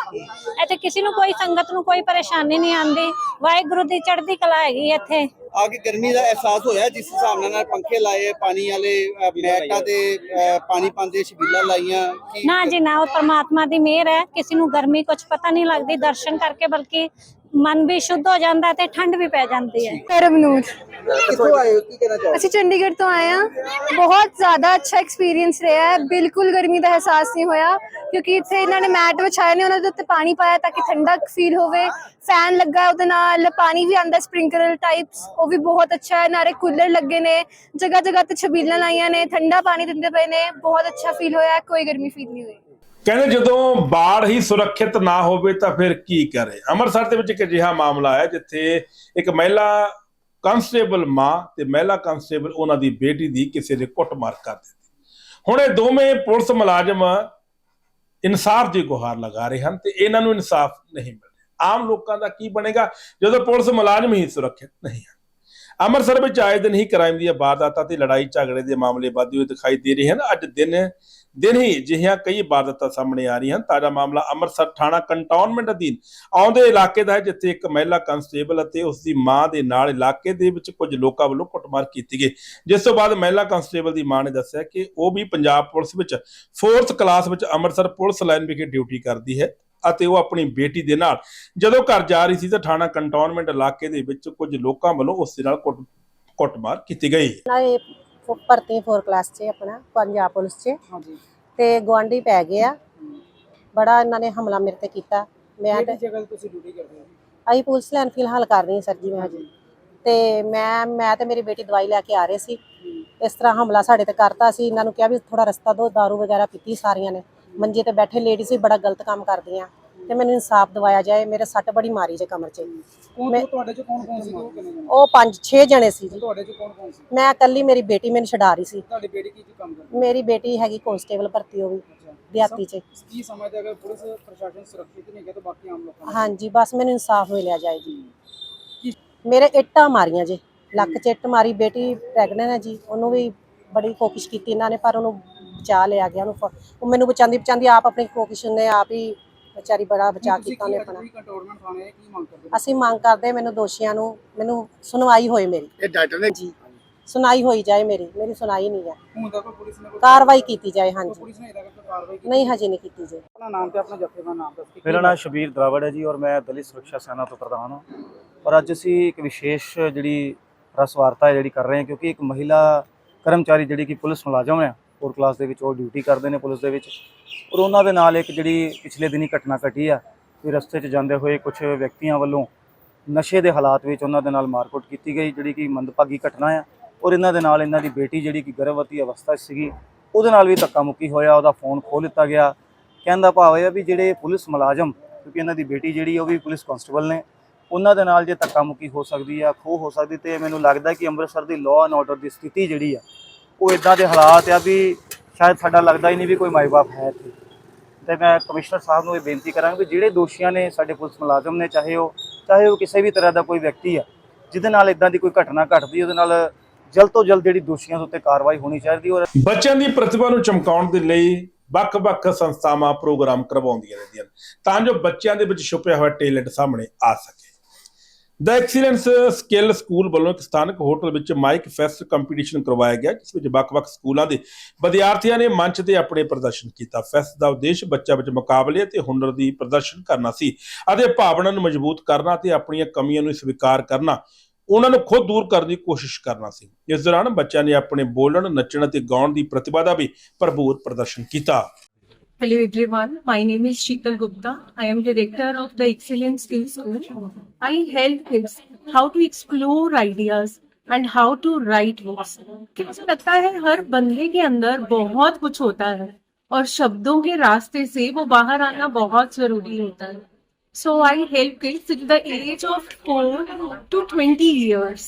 [SPEAKER 9] ਇੱਥੇ ਕਿਸੇ ਨੂੰ ਕੋਈ ਸੰਗਤ ਨੂੰ ਕੋਈ ਪਰੇਸ਼ਾਨੀ ਨਹੀਂ ਆਉਂਦੀ। ਵਾਹਿਗੁਰੂ ਦੀ ਚੜ੍ਹਦੀ ਕਲਾ ਹੈਗੀ ਹੈ ਇੱਥੇ।
[SPEAKER 8] ਆ ਕੇ ਗਰਮੀ ਦਾ ਅਹਿਸਾਸ ਹੋਇਆ ਜਿਸ ਹਿਸਾਬ ਨਾਲ ਨਾਲ ਪੰਖੇ ਲਾਏ ਪਾਣੀ ਵਾਲੇ ਮੈਟਾਂ ਦੇ ਅ, ਪਾਣੀ ਪਾਉਂਦੇ ਛਬੀਲਾਂ ਲਾਈਆਂ
[SPEAKER 9] ਨਾ ਜੀ ਨਾ ਉਹ ਪਰਮਾਤਮਾ ਦੀ ਮਿਹਰ ਹੈ। ਕਿਸੇ ਨੂੰ ਗਰਮੀ ਕੁਝ ਪਤਾ ਨਹੀਂ ਲੱਗਦੀ ਦਰਸ਼ਨ ਕਰਕੇ ਬਲਕਿ ਮਨ ਵੀ ਸ਼ੁੱਧ ਹੋ ਜਾਂਦਾ ਤੇ ਠੰਡ ਵੀ ਪੈ ਜਾਂਦੀ ਹੈ।
[SPEAKER 10] ਕਰਮਨੂਰ
[SPEAKER 8] ਕਿੱਥੋਂ ਆਏ ਹੋ? ਕੀ ਕਹਿਣਾ ਚਾਹੋਗੇ?
[SPEAKER 10] ਅਸੀਂ ਚੰਡੀਗੜ੍ਹ ਤੋਂ ਆਏ ਹਾਂ। ਬਹੁਤ ਜ਼ਿਆਦਾ ਅੱਛਾ ਐਕਸਪੀਰੀਅੰਸ ਰਿਹਾ ਹੈ। ਬਿਲਕੁਲ ਗਰਮੀ ਦਾ ਅਹਿਸਾਸ ਨਹੀਂ ਹੋਇਆ ਕਿਉਂਕਿ ਇੱਥੇ ਇਹਨਾਂ ਨੇ ਮੈਟ ਵਿਛਾਏ ਨੇ ਉਹਨਾਂ ਦੇ ਉੱਤੇ ਪਾਣੀ ਪਾਇਆ ਤਾਂ ਕਿ ਠੰਡਕ ਫੀਲ ਹੋਵੇ। ਫੈਨ ਲੱਗਾ ਉਹਦੇ ਨਾਲ ਪਾਣੀ ਵੀ ਆਂਦਾ ਸਪ੍ਰਿੰਕਲਰ ਟਾਈਪਸ ਉਹ ਵੀ ਬਹੁਤ ਅੱਛਾ ਹੈ। ਨਾਲੇ ਕੂਲਰ ਲੱਗੇ ਨੇ ਜਗ੍ਹਾ ਜਗ੍ਹਾ ਤੇ ਛਬੀਲਾਂ ਲਾਈਆਂ ਨੇ ਠੰਡਾ ਪਾਣੀ ਦਿੰਦੇ ਪਏ ਨੇ ਬਹੁਤ ਅੱਛਾ ਫੀਲ ਹੋਇਆ ਕੋਈ ਗਰਮੀ ਫੀਲ ਨਹੀਂ ਹੋਈ।
[SPEAKER 1] ਕਹਿੰਦੇ ਜਦੋਂ ਬਾੜ ਹੀ ਸੁਰੱਖਿਅਤ ਨਾ ਹੋਵੇ ਤਾਂ ਫਿਰ ਕੀ ਕਰੇ? ਅੰਮ੍ਰਿਤਸਰ ਦੇ ਵਿੱਚ ਇੱਕ ਅਜਿਹਾ ਮਾਮਲਾ ਹੈ ਜਿੱਥੇ ਇੱਕ ਮਹਿਲਾ ਕਨਸਟੇਬਲ ਮਾਂ ਤੇ ਮਹਿਲਾ ਕਨਸਟੇਬਲ ਉਹਨਾਂ ਦੀ ਬੇਟੀ ਦੀ ਕਿਸੇ ਨੇ ਕੁੱਟਮਾਰ ਕਰ ਦਿੱਤੀ। ਹੁਣ ਇਹ ਦੋਵੇਂ ਪੁਲਿਸ ਮੁਲਾਜ਼ਮ ਇਨਸਾਫ ਦੀ ਗੁਹਾਰ ਲਗਾ ਰਹੇ ਹਨ ਤੇ ਇਹਨਾਂ ਨੂੰ ਇਨਸਾਫ ਨਹੀਂ ਮਿਲ ਰਿਹਾ। ਆਮ ਲੋਕਾਂ ਦਾ ਕੀ ਬਣੇਗਾ? ਜਦੋਂ ਪੁਲਿਸ ਮੁਲਾਜ਼ਮ ਹੀ ਸੁਰੱਖਿਅਤ ਨਹੀਂ ਹਨ। ਅੰਮ੍ਰਿਤਸਰ ਵਿੱਚ ਆਏ ਦਿਨ ਹੀ ਕ੍ਰਾਈਮ ਦੀਆਂ ਵਾਰਦਾਤਾਂ ਤੇ ਲੜਾਈ ਝਗੜੇ ਦੇ ਮਾਮਲੇ ਵਧਦੇ ਹੋਏ ਦਿਖਾਈ ਦੇ ਰਹੇ ਹਨ। ਅੱਜ ਦਿਨ ਦਿਨ ਹੀ ਅਜਿਹੀਆਂ ਕਈ ਵਾਰਦਾਤਾਂ ਸਾਹਮਣੇ ਆ ਰਹੀਆਂ ਹਨ। ਤਾਜ਼ਾ ਮਾਮਲਾ ਅੰਮ੍ਰਿਤਸਰ ਥਾਣਾ ਕੰਟੋਨਮੈਂਟ ਅਧੀਨ ਆਉਂਦੇ ਇਲਾਕੇ ਦਾ ਹੈ, ਜਿੱਥੇ ਇੱਕ ਮਹਿਲਾ ਕਨਸਟੇਬਲ ਅਤੇ ਉਸ ਦੀ ਮਾਂ ਦੇ ਨਾਲ ਇਲਾਕੇ ਦੇ ਵਿੱਚ ਕੁਝ ਲੋਕਾਂ ਵੱਲੋਂ ਕੁੱਟਮਾਰ ਕੀਤੀ ਗਈ। ਜਿਸ ਤੋਂ ਬਾਅਦ ਮਹਿਲਾ ਕਨਸਟੇਬਲ ਦੀ ਮਾਂ ਨੇ ਦੱਸਿਆ ਕਿ ਉਹ ਵੀ ਪੰਜਾਬ ਪੁਲਿਸ ਵਿੱਚ 4th ਕਲਾਸ ਵਿੱਚ ਅੰਮ੍ਰਿਤਸਰ ਪੁਲਿਸ ਲਾਈਨ ਵਿਖੇ ਡਿਊਟੀ ਕਰਦੀ ਹੈ। ਅਤੇ ਉਹ ਆਪਣੀ ਬੇਟੀ ਦੇ ਨਾਲ। ਜਦੋਂ ਘਰ ਜਾ ਰਹੀ ਸੀ ਤਾਂ ਥਾਣਾ ਕੰਟੋਨਮੈਂਟ ਇਲਾਕੇ ਦੇ ਵਿੱਚ ਕੁਝ ਲੋਕਾਂ ਵੱਲੋਂ ਉਸ ਦੇ ਨਾਲ ਕੁੱਟ ਕੁੱਟਮਾਰ ਕੀਤੀ ਗਈ।
[SPEAKER 11] ਨਾ ਇਹ ਫ- ਭਰਤੀ 4 ਕਲਾਸ 'ਚ ਆਪਣਾ ਪੰਜਾਬ ਪੁਲਿਸ 'ਚ। ਤੇ ਗਵਾਂਢੀ ਪੈ ਗਏ ਆ। ਬੜਾ ਇਹਨਾਂ ਨੇ ਹਮਲਾ ਮੇਰੇ ਤੇ ਕੀਤਾ। ਮੈਂ ਤੇ
[SPEAKER 12] ਜਗ੍ਹਾ ਤੇ ਤੁਸੀਂ ਡਿਊਟੀ ਕਰਦੇ ਹੋ?
[SPEAKER 11] ਅਸੀਂ ਪੁਲਿਸ ਲਾਈਨ ਫਿਲਹਾਲ ਕਰ ਰਹੀ ਹਾਂ ਸਰ ਜੀ ਮੈਂ ਹਜੇ। ਤੇ ਮੈਂ ਮੈਂ ਤੇ ਮੇਰੀ ਬੇਟੀ ਦਵਾਈ ਲੈ ਕੇ ਆ ਰਹੇ ਸੀ। ਇਸ ਤਰ੍ਹਾਂ ਹਮਲਾ ਸਾਡੇ ਤੇ ਕਰਤਾ ਸੀ। ਇਹਨਾਂ ਨੂੰ ਕਿਹਾ ਵੀ ਥੋੜਾ ਰਸਤਾ ਦਿਓ ਦਾਰੂ ਵਗੈਰਾ ਪੀਤੀ ਸਾਰੀਆਂ ਨੇ। ਮੰਜੇ ਤੇ ਬੈਠੇ ਲੇਡੀਜ਼ ਵੀ ਬੜਾ ਗਲਤ ਕੰਮ ਕਰਦੀਆਂ। ਤੇ ਮੈਨੂੰ ਇਨਸਾਫ ਦਿਵਾਇਆ ਜਾਏ ਮੇਰੇ ਸੱਟ ਬੜੀ ਮਾਰੀ ਜੇ ਕਮਰ 'ਚ। ਮੈਂ-
[SPEAKER 12] ਤੁਹਾਡੇ ਚ ਕੌਣ ਕੌਣ ਸੀ? ਉਹ ਕਿੰਨੇ ਜਣੇ?
[SPEAKER 11] ਉਹ 5-6 ਜਣੇ ਸੀ ਜੀ।
[SPEAKER 12] ਤੁਹਾਡੇ ਚ ਕੌਣ ਕੌਣ ਸੀ?
[SPEAKER 11] ਮੈਂ ਇਕੱਲੀ ਮੇਰੀ ਬੇਟੀ ਮੈਨੂੰ ਛਡਾ ਰਹੀ ਸੀ।
[SPEAKER 12] ਤੁਹਾਡੀ ਬੇਟੀ ਕੀ ਕੀ ਕੰਮ ਕਰਦੀ?
[SPEAKER 11] ਮੇਰੀ ਬੇਟੀ ਹੈਗੀ ਕਨਸਟੇਬਲ ਭਰਤੀ ਉਹ ਵੀ ਦਿਹਾਤੀ 'ਚ।
[SPEAKER 12] ਕੀ ਸਮਝਦੇ ਅਗਰ ਪੁਲਿਸ ਪ੍ਰਸ਼ਾਸਨ ਸੁਰੱਖਿਅਤ ਨਹੀਂ ਹੈ ਤਾਂ ਬਾਕੀ ਆਮ ਲੋਕਾਂ ਨੂੰ
[SPEAKER 11] ਹਾਂਜੀ ਬਸ ਮੈਨੂੰ ਇਨਸਾਫ ਮਿਲਿਆ ਜਾਏ ਜੀ। ਮੇਰੇ ਇੱਟਾਂ ਮਾਰੀਆਂ ਜੀ। ਲੱਕ 'ਚ ਇੱਟ ਮਾਰੀ ਬੇਟੀ ਪ੍ਰੈਗਨੈਂਟ ਹੈ ਜੀ। ਉਹਨੂੰ ਵੀ ਬੜੀ ਕੋਸ਼ਿਸ਼ ਕੀਤੀ ਇਹਨਾਂ ਨੇ ਪਰ ਉਹਨੂੰ ਬਚਾ ਲਿਆ ਗਿਆ ਉਹਨੂੰ ਉਹ ਮੈਨੂੰ ਬਚਾਉਂਦੀ ਬਚਾਉਂਦੀ ਆਪ ਆਪਣੀ ਕੋਸ਼ਿਸ਼ ਨੇ ਆਪ ਹੀ ਵਿਚਾਰੀ ਬੜਾ ਬਚਾ ਕੀਤਾ
[SPEAKER 12] ਅੱਜ
[SPEAKER 11] ਆਪਣਾ।
[SPEAKER 12] ਵੀ ਕੰਟਰੋਲਮੈਂਟ ਥਾਣੇ ਕੀ ਮੰਗ ਕਰਦੇ ਹੋ?
[SPEAKER 11] ਅਸੀਂ ਮੰਗ ਕਰਦੇ ਮੈਨੂੰ ਦੋਸ਼ੀਆਂ ਨੂੰ ਮੈਨੂੰ ਸੁਣਵਾਈ ਹੋਏ ਮੇਰੀ।
[SPEAKER 8] ਇਹ ਡਾਕਟਰ ਨੇ
[SPEAKER 11] ਜੀ ਸੁਣਾਈ ਹੋਈ ਜਾਏ ਮੇਰੀ ਮੇਰੀ ਸੁਣਾਈ ਨਹੀਂ ਹੈ
[SPEAKER 12] ਨੇ
[SPEAKER 11] ਕਾਰਵਾਈ ਕੀਤੀ ਜਾਏ ਹਾਂਜੀ।
[SPEAKER 12] ਨੇ
[SPEAKER 11] ਨਹੀਂ ਹਜੇ ਨਹੀਂ ਕੀਤੀ ਜੀ
[SPEAKER 12] ਆਪਣਾ ਨਾਮ ਤੇ ਆਪਣਾ ਜੱਥੇ ਦਾ ਨਾਮ ਦੱਸ ਕੇ
[SPEAKER 13] ਮੇਰਾ ਨਾਮ ਸ਼ਬੀਰ ਦਰਾਵੜ ਹੈ ਜੀ ਔਰ ਮੈਂ ਦਲਿਤ ਸੁਰੱਖਿਆ ਸੈਨਾ ਤੋਂ ਪ੍ਰਧਾਨ ਹਾਂ। ਔਰ ਅੱਜ ਅਸੀਂ ਇੱਕ ਵਿਸ਼ੇਸ਼ ਜਿਹੜੀ ਪ੍ਰੈਸ ਵਾਰਤਾ ਹੈ ਜਿਹੜੀ ਕਰ ਰਹੇ ਹਾਂ ਕਿਉਂਕਿ ਇੱਕ ਮਹਿਲਾ ਕਰਮਚਾਰੀ ਜਿਹੜੀ ਕਿ ਪੁਲਿਸ ਮੁਲਾਜ਼ਮ ਹੈ ਹੋਰ ਕਲਾਸ ਦੇ ਵਿੱਚ ਉਹ ਡਿਊਟੀ ਕਰਦੇ ਨੇ ਪੁਲਿਸ ਦੇ ਵਿੱਚ। ਔਰ ਉਹਨਾਂ ਦੇ ਨਾਲ ਇੱਕ ਜਿਹੜੀ ਪਿਛਲੇ ਦਿਨੀ ਘਟਨਾ ਘਟੀ ਆ ਕਿ ਰਸਤੇ 'ਚ ਜਾਂਦੇ ਹੋਏ ਕੁਝ ਵਿਅਕਤੀਆਂ ਵੱਲੋਂ ਨਸ਼ੇ ਦੇ ਹਾਲਾਤ ਵਿੱਚ ਉਹਨਾਂ ਦੇ ਨਾਲ ਮਾਰਕੁੱਟ ਕੀਤੀ ਗਈ, ਜਿਹੜੀ ਕਿ ਮੰਦਭਾਗੀ ਘਟਨਾ ਆ। ਔਰ ਇਹਨਾਂ ਦੇ ਨਾਲ ਇਹਨਾਂ ਦੀ ਬੇਟੀ ਜਿਹੜੀ ਕਿ ਗਰਭਵਤੀ ਅਵਸਥਾ 'ਚ ਸੀਗੀ, ਉਹਦੇ ਨਾਲ ਵੀ ਧੱਕਾ ਮੁੱਕੀ ਹੋਇਆ, ਉਹਦਾ ਫੋਨ ਖੋਹ ਲਿੱਤਾ ਗਿਆ। ਕਹਿਣ ਦਾ ਭਾਵ ਇਹ ਆ ਵੀ ਜਿਹੜੇ ਪੁਲਿਸ ਮੁਲਾਜ਼ਮ, ਕਿਉਂਕਿ ਇਹਨਾਂ ਦੀ ਬੇਟੀ ਜਿਹੜੀ ਉਹ ਵੀ ਪੁਲਿਸ ਕਨਸਟੇਬਲ ਨੇ, ਉਹਨਾਂ ਦੇ ਨਾਲ ਜੇ ਧੱਕਾ ਮੁੱਕੀ ਹੋ ਸਕਦੀ ਆ, ਖੋਹ ਹੋ ਸਕਦੀ ਤੇ ਮੈਨੂੰ ਲੱਗਦਾ ਕਿ ਅੰਮ੍ਰਿਤਸਰ ਦੀ ਲਾਅ ਐਂਡ ਆਰਡਰ ਦੀ ਸਥਿਤੀ ਜਿਹੜੀ ਆ ਉਹ ਇਦਾਂ ਦੇ ਹਾਲਾਤ ਆ ਵੀ ਸ਼ਾਇਦ ਸਾਡਾ ਲੱਗਦਾ ਹੀ ਨਹੀਂ ਵੀ ਕੋਈ ਮਾਈ-ਬਾਪ ਹੈ ਇੱਥੇ। ਤੇ ਮੈਂ ਕਮਿਸ਼ਨਰ ਸਾਹਿਬ ਨੂੰ ਇਹ ਬੇਨਤੀ ਕਰਾਂਗਾ ਵੀ ਜਿਹੜੇ ਦੋਸ਼ੀਆਂ ਨੇ ਸਾਡੇ ਪੁਲਿਸ ਮੁਲਾਜ਼ਮ ਨੇ, ਚਾਹੇ ਉਹ ਚਾਹੇ ਉਹ ਕਿਸੇ ਵੀ ਤਰ੍ਹਾਂ ਦਾ ਕੋਈ ਵਿਅਕਤੀ ਆ, ਜਿਹਦੇ ਨਾਲ ਇਦਾਂ ਦੀ ਕੋਈ ਘਟਨਾ ਘਟਦੀ, ਉਹਦੇ ਨਾਲ ਜਲਦ ਤੋਂ ਜਲਦ ਜਿਹੜੀ ਦੋਸ਼ੀਆਂ ਦੇ ਉੱਤੇ ਕਾਰਵਾਈ ਹੋਣੀ ਚਾਹੀਦੀ ਔਰ
[SPEAKER 1] ਬੱਚਿਆਂ ਦੀ ਪ੍ਰਤਿਭਾ ਨੂੰ ਚਮਕਾਉਣ ਦੇ ਲਈ ਵੱਖ-ਵੱਖ ਸੰਸਥਾਵਾਂ ਪ੍ਰੋਗਰਾਮ ਕਰਵਾਉਂਦੀਆਂ ਰਹਿੰਦੀਆਂ ਹਨ ਤਾਂ ਜੋ ਬੱਚਿਆਂ ਦੇ ਵਿੱਚ ਛੁਪਿਆ ਹੋਇਆ ਟੈਲੈਂਟ ਸਾਹਮਣੇ ਆ ਸਕੇ। ਦ ਐਕਸੀਲੈਂਸ ਸਕਿੱਲ ਸਕੂਲ ਵੱਲੋਂ ਇੱਕ ਸਥਾਨਕ ਹੋਟਲ ਵਿੱਚ ਮਾਈਕ ਫੈਸਟ ਕੰਪੀਟੀਸ਼ਨ ਕਰਵਾਇਆ ਗਿਆ, ਜਿਸ ਵਿੱਚ ਵੱਖ-ਵੱਖ ਸਕੂਲਾਂ ਦੇ ਵਿਦਿਆਰਥੀਆਂ ਨੇ ਮੰਚ ਤੇ ਆਪਣੇ ਪ੍ਰਦਰਸ਼ਨ ਕੀਤਾ। ਫੈਸਟ ਦਾ ਉਦੇਸ਼ ਬੱਚਾ ਵਿੱਚ ਮੁਕਾਬਲੇ ਅਤੇ ਹੁਨਰ ਦੀ ਪ੍ਰਦਰਸ਼ਨ ਕਰਨਾ ਸੀ ਅਤੇ ਭਾਵਨਾ ਨੂੰ ਮਜ਼ਬੂਤ ਕਰਨਾ ਤੇ ਆਪਣੀਆਂ ਕਮੀਆਂ ਨੂੰ ਸਵੀਕਾਰ ਕਰਨਾ, ਉਹਨਾਂ ਨੂੰ ਖੁਦ ਦੂਰ ਕਰਨ ਦੀ ਕੋਸ਼ਿਸ਼ ਕਰਨਾ ਸੀ। ਇਸ ਦੌਰਾਨ ਬੱਚਿਆਂ ਨੇ ਆਪਣੇ ਬੋਲਣ, ਨੱਚਣ ਅਤੇ ਗਾਉਣ ਦੀ ਪ੍ਰਤਿਭਾ ਦਾ ਵੀ ਭਰਪੂਰ ਪ੍ਰਦਰਸ਼ਨ ਕੀਤਾ।
[SPEAKER 14] Hello everyone, my name is Sheetal Gupta. I am director of the Excellent Skills School. I help kids how to explore ideas and how to write books. कि मुझे लगता है हर बंदे के अंदर बहुत कुछ होता है और शब्दों के रास्ते से वो बाहर आना बहुत ज़रूरी होता है So I help kids in the age of 4 to 20 years.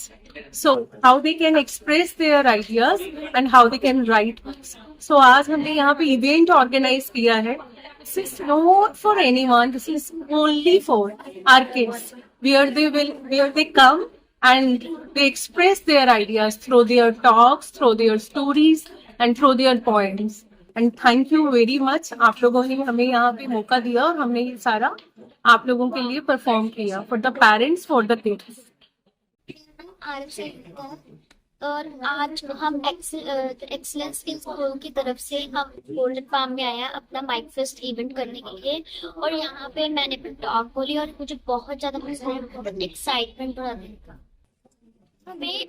[SPEAKER 14] So how they can express their ideas and how they can write books. So आज हमने यहाँ पे इवेंट ऑर्गेनाइज किया है This is not for anyone. This is only for our kids. Where they will, where they come and they express their ideas through their talks, through their stories, and through their poems. And thank you very much आप लोगों ने हमें यहाँ पे मौका दिया और हमने ये सारा आप लोगों के लिए परफॉर्म किया for the parents for
[SPEAKER 15] the kids और आज हम एक्सलेंस स्किल्स स्कूल की तरफ़ से हम गोल्डन फार्म में हैं अपना माइक फेस्ट इवेंट करने के लिए और यहाँ पे मैंने अपनी टॉक बोली और मुझे बहुत ज़्यादा आया एक्साइटमेंट बढ़ा दिन हमें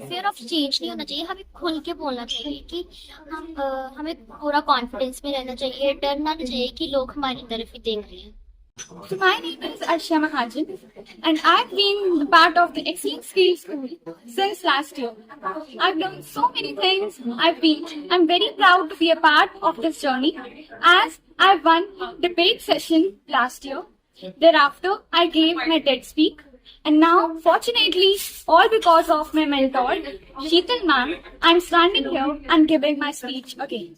[SPEAKER 15] फियर ऑफ़ चेंज नहीं होना चाहिए हमें खुल के बोलना चाहिए कि हम हमें पूरा कॉन्फिडेंस में रहना चाहिए डरना नहीं चाहिए कि लोग हमारी तरफ़ ही देख रहे हैं
[SPEAKER 14] my name is Arshia Mahajan and I've been part of the Excellent Skills School since last year. I've done so many things. I've been, I'm very proud to be a part of this journey as I won debate session last year. Thereafter, I gave my TED speak and now fortunately, all because of my mentor, Sheetal ma'am, I'm standing here and giving my speech again.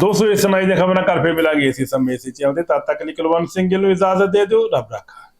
[SPEAKER 1] ਦੋਸਤੋ ਇਸ ਸੁਣਾਈ ਦੀਆਂ ਖਬਰਾਂ ਘਰ ਫੇਰ ਮਿਲਾਂਗੇ ਇਸੇ ਸਮੇਂ ਇਸੇ ਚੈਨਲ ਤੇ ਤਦ ਤੱਕ ਲਈ ਕੁਲਵੰਤ ਸਿੰਘ ਜੀ ਨੂੰ ਇਜਾਜ਼ਤ ਦੇ ਦਿਓ, ਰੱਬ ਰਾਖਾ।